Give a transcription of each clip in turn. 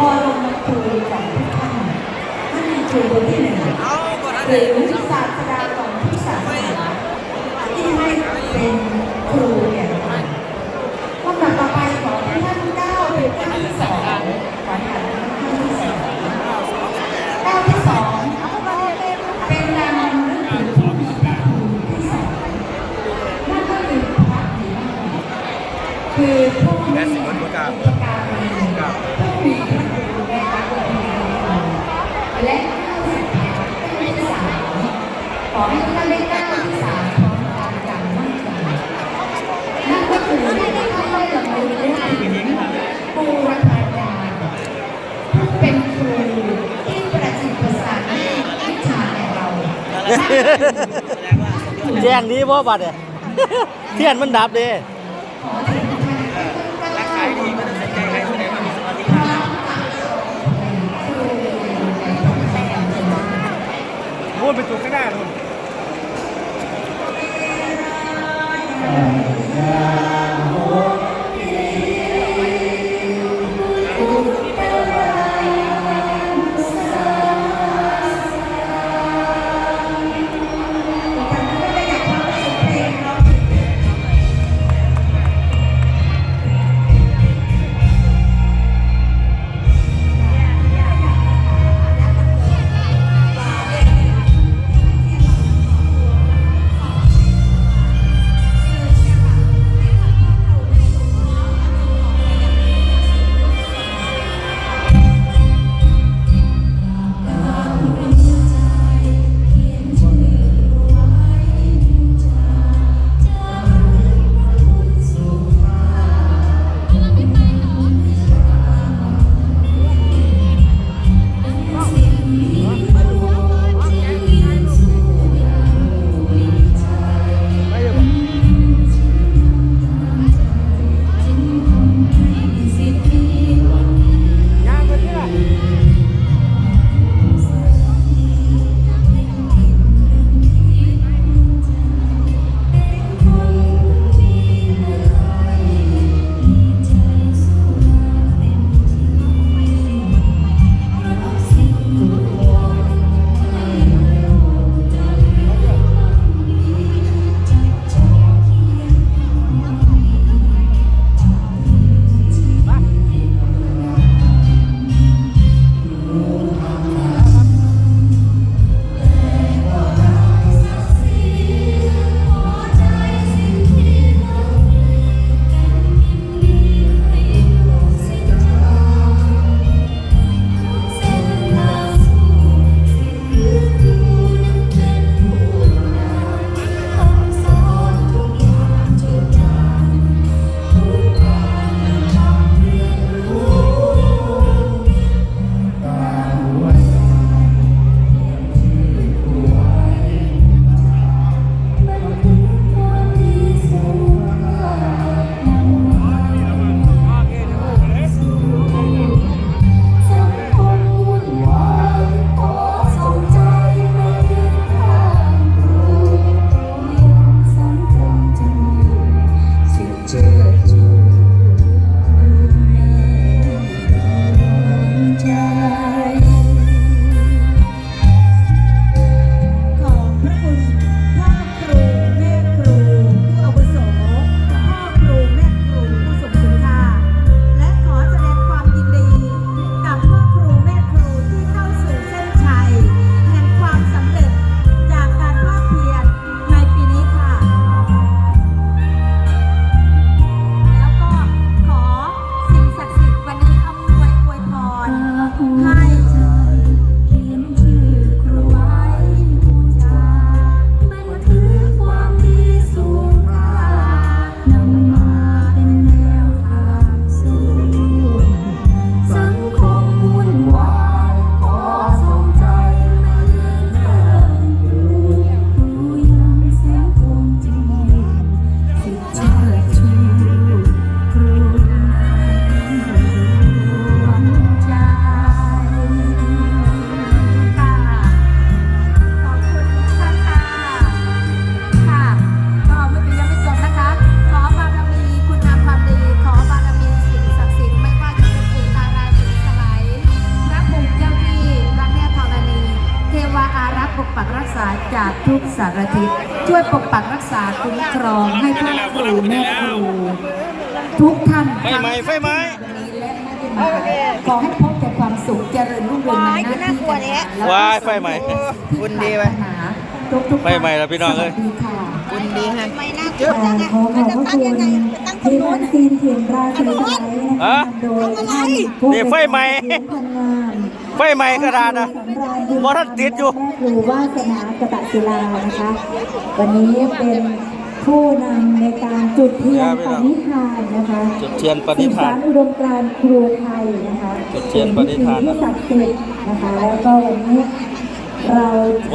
พอลงมาคุยกับทุกท่านท่านมีครูคนที่หนึ่งหรือศาสตราจารที่ศาสนาที่ให้เป็นครูเนี่ยลำดับต่อไปขอให้ท่านก้าวไปก้าวที่สองขอให้ท่านที่สองก้าที่สองเป็นการรำลึกถึงผู้มีพระคุณที่สองนั่นก็คือพระดีมากคือผู้มีพระ และก้วสุดท้ายก้าวที่สามขอให้ทุกท่านได้ก้าวที่สามพร้อมกันอย่างมั่นใจนั่นก็คือท่านได้ลำลึกถึงบูรพาจารย์ผู้เป็นครูที่ประจิตประสานวิชาแก่เราแจ้งดีเพราะบัดเนี่ยเทียนมันดับเด้ขอถึง ข สารทิศช่วยปกปักรักษาคุ้มครองให้พ่อครูแม่ครูทุกท่านไฟไหม้ไฟไหม้วันนี้และไม่ได้มาขอให้พบแต่ความสุขเจริญรุ่งเรืองในหน้าที่การงานและว้ายไฟไหม้บุญดีไหมทุกทุกๆไฟไหม้แล้วพี่น้องเอ้ย สวัสดีค่ะคุณดีฮะขอขอบพระคุณทีมอันซีนทีมราศีไทยนะฮะคะโดยท่านผู้นี่ไฟไหม้พันงามไฟไหม้กระดาษนะบ่ทันติดอยู่แม่ครูวาสนากตะศิลานะคะ วันนี้เป็นผู้นำในการจุดเทียนปณิธานนะคะจุดเทียนปณิธานสืบสรอุดมการณ์ครูไทยนะคะจุดเทียนปณิธานเป็พิธีที่ศักดิ์สิทธิ์นะคะแล้วก็วันนี้เราโอ้ยชา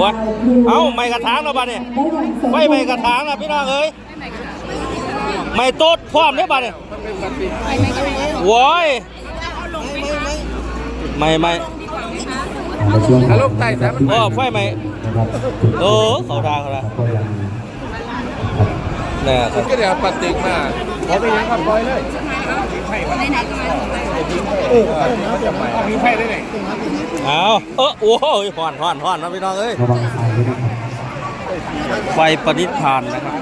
วครูเอ้าไม้กระถางแล้วบัดนี้ได้อย่างสมไฟไม้กระถางนะพี่น้องเอ้ยไม่โต๊ดพร้อมได้บัดนี้โว้ยไม่ไม่อารมณ์ใต้สามโอ้ไฟไหม้เออเขาทาเขาทางแน่ครับก็เดี๋ยวปัดติกมาขอไปยังขับปล่อยเลยเออ มีไฟได้ไหนเอาเออโอ้ยห่อนห่อนห่อนนะพี่น้องเอ้ยระวังไฟด้วยนะครับไฟประดิษฐานนะครับ